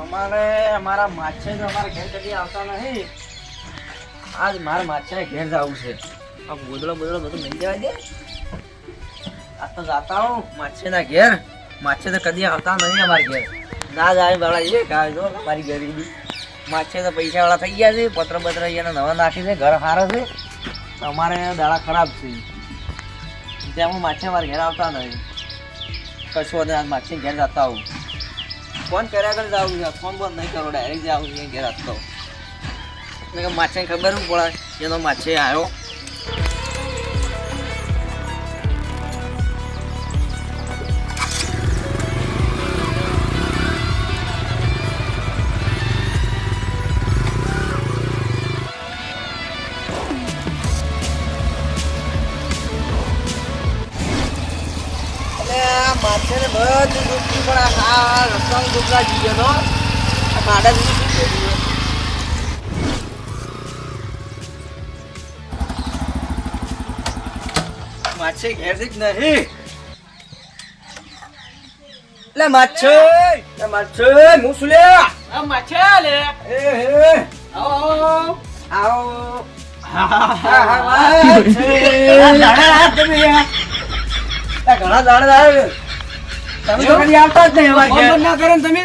અમારે અમારા માછે તો અમારા ઘેર કદી આવતા નહીં. આજ મારા માછાને ઘેર જવું છે. આ ગોદડો બોદડો બધું મળી જવા દે. આ તો જાતા હું માછેના ઘેર. માછે તો કદી આવતા નહીં અમારા ઘેર. ના જાય વાળા એ કાઢ દો મારી ગરીબી. માછે તો પૈસા વાળા થઈ ગયા છે, પત્ર પત્ર અહીંયા નવા નાખી છે, ઘર સારો છે. અમારે દાડા ખરાબ છે. ત્યાં હું માછે મારા ઘેર આવતા નહીં. કશું આજ માછી ઘેર જતા આવું. ફોન કર્યા કરે જવું છે. ફોન બંધ નહીં કરો ડાયરેક્ટ જાવું છે. ઘેર આપતો એટલે કે માછીને ખબર પડે એનો માછી આવ્યો આ માછે ને બધું પણ આ રસ્તાનું દુખલા તો. શું? માછે ઘેર જ નહીં. લે માછે લે માછે હું શું લે? આ માછે લે. એ હે આવો આવો. હા, હા, માછે. ઘણા દાડા તમે તો કદી આવતા જ નહીં અમારે ફોન ના કરે ને તમે.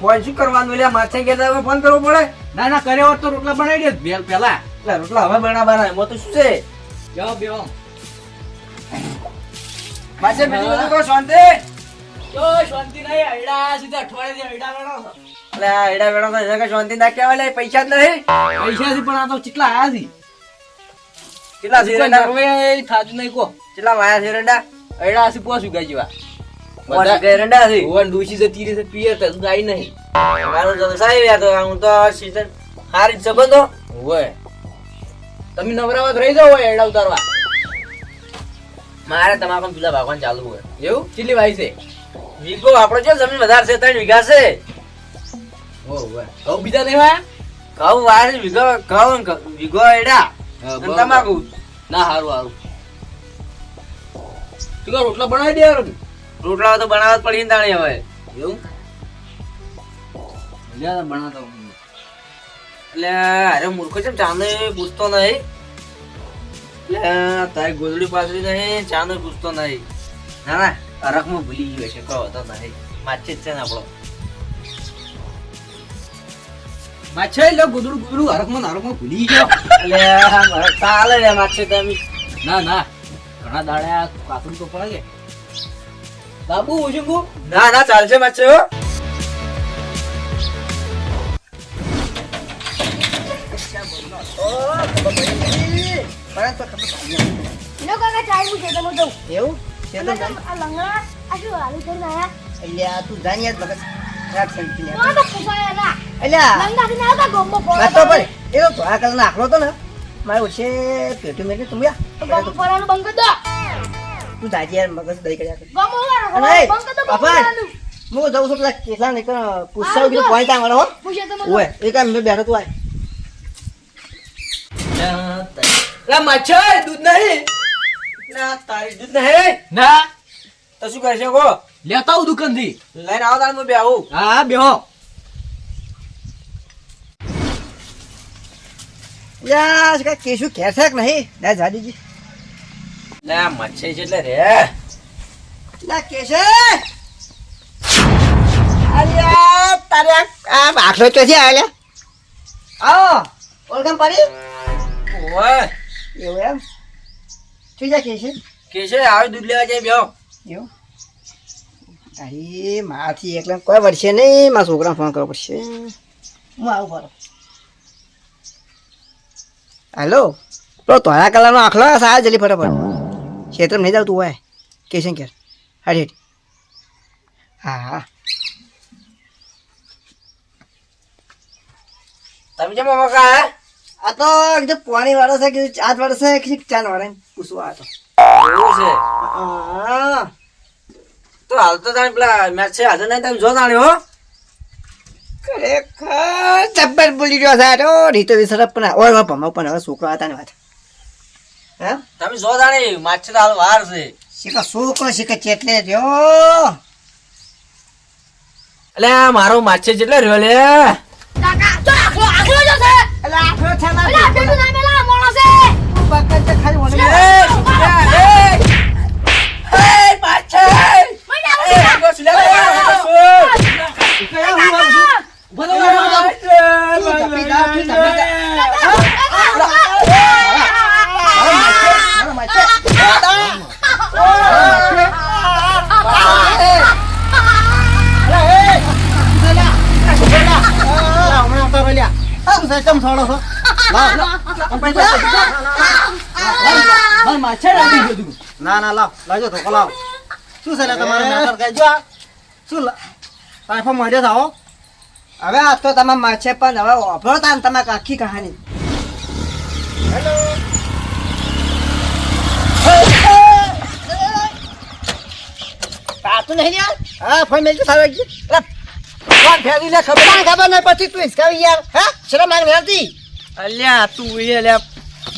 ફોન શું કરવાનું લે માથે ગયા હવે ફોન કરવો પડે. ના ના કર્યો હોત તો રોટલા બનાવી દે બેલ પેલા એટલે રોટલા હવે બનાવવાના એમાં તો શું છે? જાઓ બેઓ માછે બીજું બધું કહો શાંતિ. તો નહીં સીધા અઠવાડિયે તો ના કહેવાય લે પૈસા જ નહીં પૈસા થી પણ આ તો કેટલા આયા છે? કેટલા થાતું નહીં કો કેટલા વાયા છે આયડા છે પોસ ઉગા જેવા. બધા ગેરંડા છે ઓવન ડૂસી જતી રહે છે પિયર તો ગાય નહીં. મારું જલસાઈ રહ્યા તો હું તો સીઝન હારી જ સંબંધો ઓય તમે નવરાવત રહી જાવ હોય આયડા ઉતારવા. મારે તમાકુ પેલા ભાગવાન ચાલુ હોય. એવું? કેટલી વાય છે? વીગો આપણો જો જમીન વધારે છે ત્રણ વીઘા છે. ઓ બીજા નહીં કહું વાર વીઘો કહું વીઘો એડા. તમાકુ. ના હારું હારું. તું કરો રોટલા બનાવી દે રોટલા તો બનાવવા જ પડી ને તાણે હવે. એવું? બનાવતો એટલે અરે મૂર્ખો છે ચાંદો પૂછતો નહીં. એટલે તારી ગોદડી પાછળ નહીં ચાંદો પૂછતો નહીં. ના ના અરખમાં ભૂલી ગયો છે કહો તો નહીં. માછી જ છે ને આપણો. માછે લે ગુદડું ગુદડું હરકમાં ને હરકમાં ભૂલી ગયો. એટલે ચાલે રે માછી તમે ના ના ઘણા દાડા કાકડી તો પડે બાબુ ઉજુંગુ? ના ના ચાલશે મચ્છો હો. લો કાકા ચાય પૂછે તમે દઉં. એવું? છે તો તમે આ લંગડા આ શું હાલું કરીને આયા અલ્યા તું જાણી યાદ બગસ રાત સંતી ને મારે ઓછે પેટું મેં તું તું દાજી યાર મગજ દઈ કર્યા બાપા. વાળાનું. હું જઉં છું પેલા કેટલા ને પૂછતા કીધું પોઈન્ટ આ મારો હો. પૂછે તમે ઓય એ કામ મેં બેઠો તું આય. લે માછે દૂધ નહીં. ના તારી દૂધ નહીં. ના. તો શું કરશે કો લેતા આવું દુકાનથી લઈને આવો તાર હું બે હા બેહો. યાર કેશું કહેશે કે નહીં. ના જાદીજી ના આ છે એટલે રે. લા કેશે અલ્યા તારે આ- આ આખલો ચોથી આવેલા? આવો ઓળખાણ પડી? ઓય એવું એમ? શું જા કેશે કેશે આવે દૂધ લેવા જાય બેહો. એવું? અરે મારાથી એકલા કોઈ પડશે નહીં. મારા છોકરાને ફોન કરવો પડશે. હું આવું હેલો? પેલો તોયા કલરનો આખલો સારા જલ્દી ફટાફટ. ક્ષેત્ર નહીં જાવ તું હોય કેશન કેર હાડી હા. તમે જેમ મકા આ તો એકદમ પાણી વાળો છે કે ચાત વાળો છે કે ચાર વાળા પૂછવા આ તો એવું છે? તો હાલ તો તાણ પેલા મેચ છે હાજર નહીં તમે જો જાણ્યો હો. ખરેખર જબ્બર બોલી રહ્યો છે તો રીતો વિસરપ પણ ઓયમાં પણ હવે છોકરો હતા ને વાત. હે? તમે જો જાણે માછી તો હાલ વાર છે. શીખા છોકરો શીખે રહ્યો એટલે આ મારો માછે જેટલો રહ્યો લે? કાકા માછે રાખી દીધું ના ના લાવ. લાવજો ધોકો લાવ શું છે તમારે મેટર કહેજો આ શું તાઇફો મળ્યો થાઓ હવે આ તો તમારા માછે પણ હવે વાપરો તા ને તમારે આખી કહાની. પાતું નહીં યાર હા ફોન મેલજો સારો કોણ ફેરી લે ખબર. ના ખબર નહીં પછી તું હિસકાવી યાર હા? શરમ માગ મેલતી અલ્યા તું એ લે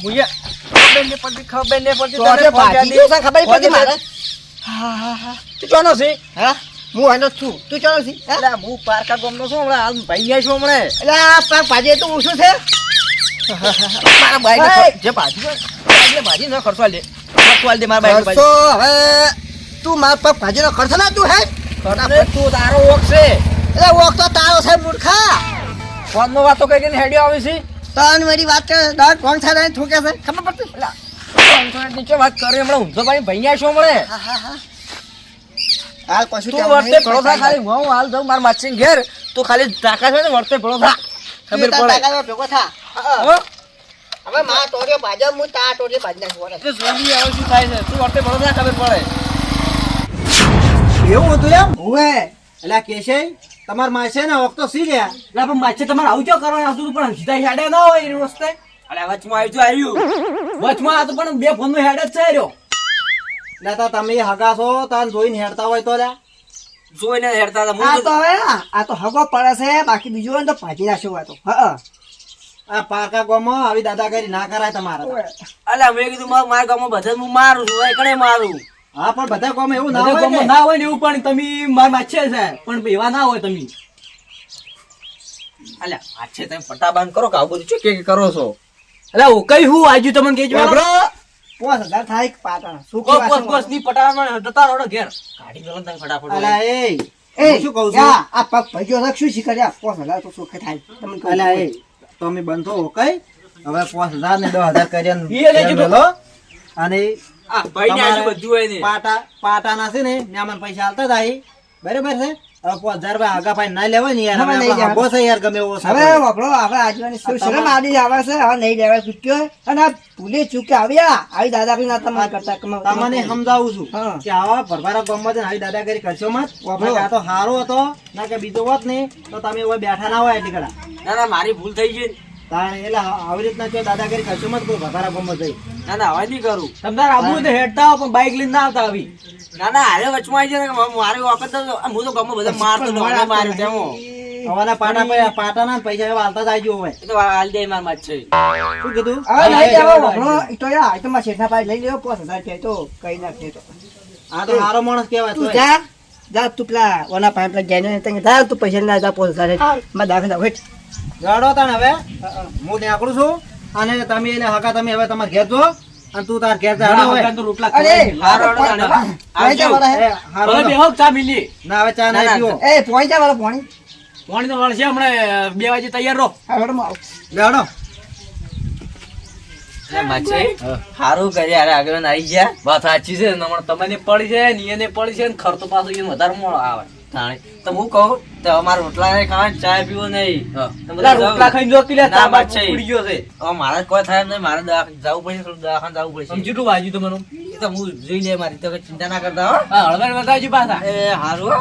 મુયે ખબર નહીં પડતી ખબર નહીં પડતી તો આજે ભાજી ગયો છે ખબર પડી મારે? હા હા હા. તું કોનો છે? હા? હું આનો છું. તું ચાલો છી એટલે હું પારકા ગામનો છું હમણાં હાલ ભાઈ ગયા છું હમણાં. આ પાક ભાજી તો ઓછું છે. મારા ઓય! જે ભાજી બાઈકને ભાજી ન ખર્ચવા આલ દે ખર્ચો આલ દે મારા બાઈક ખર્ચો હવે તું મારા પાક ભાજી નો ખર્ચો ના તું હે? તું તારો ઓક છે. એટલે વોક તો તારો છે મૂર્ખા. ફોનમાં વાતો કઈ કઈ હેડિયો આવી છે. તન મારી વાત કરે દર કોણ છે ને ઠોકે છે? ખબર પડતી? પેલા નીચે વાત કરી હમણાં ઊંધો ભાઈ ભાઈ ગયા છું હમણાં? હા હા હા. હાલ પછી તું વર્તે નહીં, થા ખાલી હું હાલ જાઉં માર માછી ઘેર. તું ખાલી ટાકા છે ને વર્તે ભેળો થા ખબર પડે. ભેગો થા? હવે માં ટોળીઓ ભાજપ હું તા ટોળીઓ ભાજ નાખું. તું જોઈ હવે શું થાય છે? તું વર્તે ભેળો થા ખબર પડે. એવું હતું એમ? ઉવે. એટલે કેશે તમાર માસે ને વખતો સી ગયા? એટલે પણ માસે તમારે આવું ચો કરવાનું? આવતું હતું પણ સીધા હેડે ના હોય એની રસ્તે. એટલે વચમાં આવ્યું આવ્યું વચમાં આ તો પણ બે ફોન નો હેડ જ છે રહ્યો. એટલે તો તમે હગા છો તાન જોઈને હેડતા હોય તો લ્યા જોઈને હેડતા હતા આ તો હવે આ તો હગો પડે છે બાકી બીજું હોય ને તો ભાજી નાખ્યો આ તો. હા આ પારકા ગામમાં આવી દાદાગીરી ના કરાય તમારા અલ્યા મેં કીધું મારા મારા ગામમાં બધા હું મારું છું એકડે મારું. હા પણ બધા કોમ એવું ના હોય કોમ ના હોય ને એવું પણ તમે માર માછે છે. પણ એવા ના હોય તમે. અલ્યા માછે તમે ફટાબાન કરો કે આવું બધું કે કે કરો છો? એટલે હું કઈ હું આજુ તમને કેજો બ્રો! પોસ હજાર થાય પાટણ. શું કો પોસ પોસની પટાવામાં જતા રહો ઘેર. કાઢી ગલન તમે ફટાફટ અલા એ એ, શું કહું છું? આ પગ ભાગ્યો છે, શું શીખર્યા પોસ હજાર તો સુખે થાય? તમને કહું અલા એ તમે બંધો કઈ? હવે પાંચ હજાર ને દસ હજાર કરીને અને આ ભાઈ ને આજુ બધું હોય ને. પાટા પાટાના છે ને ને પૈસા થાય બરાબર છે? તમને સમજાવું છું હા. કે આવા ભરભારા ગામમાં છે ને આવી દાદાગીરી કરશો મત. આ તો હારો હતો. ના કે બીજો હોત ને તો તમે બેઠા ના હોય એટલી કડા ના ના મારી ભૂલ થઈ ગઈ તાણે એટલે આવી રીતના જો દાદાગીરી કરશો મત કોઈ ભરભારા ગામમાં જઈ ના ના હવે નહીં કરું. તમારે આવું તો હેડતા આવો પણ બાઇક લઈને ના આવતા આવી. ના ના હારે વચમાં આવી જાય મારી વખત તો હું તો ગામમાં બધા મારતો માર્યો તેમાં. હવાના પાટા પૈ- પાટાના પૈસા હવે આલતા જાય હવે. તો હાલ દે માર માછે શું કીધું? હવે નહીં લેવા વાપરો તો યા તો મારા શેઠના પાસે લઈ લેવો પાંચ હજાર છે તો કઈ નાખીએ તો આ તો હારો માણસ કહેવાય તું જા જા તું પેલા ઓના પાસે પેલા જઈને તું પૈસા ના જા પાંચ હજારમાં દાખલ ગાડો તાણ હવે. હું નીકળું છું અને તમે એને હકા તમે હવે તમારે ઘેર જો અને તું તાર ઘેર જાડો હવે. રોટલા અરે હારો હારો. બેહો ચા મિલી ના હવે ચા ના, પીવો. એ પોઈન્ટ વાળા પોણી. પાણી તો વળશે હમણે બે વાગે તૈયાર રહો. હેડો માં આવ. ગાડો એટલે માછે હારું કરી આગળ આવી ગયા. વાત સાચી છે. તમને પડી છે ને પડી છે ને ખર્ચો પાછો વધારે મોડો આવે. તાણે. તો હું કહું તો રોટલા નહીં ખાવા ચા પીવો નહીં. બધા રોટલા ખાઈને જો કિલ્લા ના, તાંબા ઉડી ગયો છે. હવે મારે કોઈ થાય નહીં મારે દવાખાને જવું પડશે થોડું દવાખાને જવું પડશે. સમજી તું વાજ્યું તમારું? એ તો હું જોઈ લે મારી તો ચિંતા ના કરતા હો. હા બતાવજો પાછા. એ હારું હો.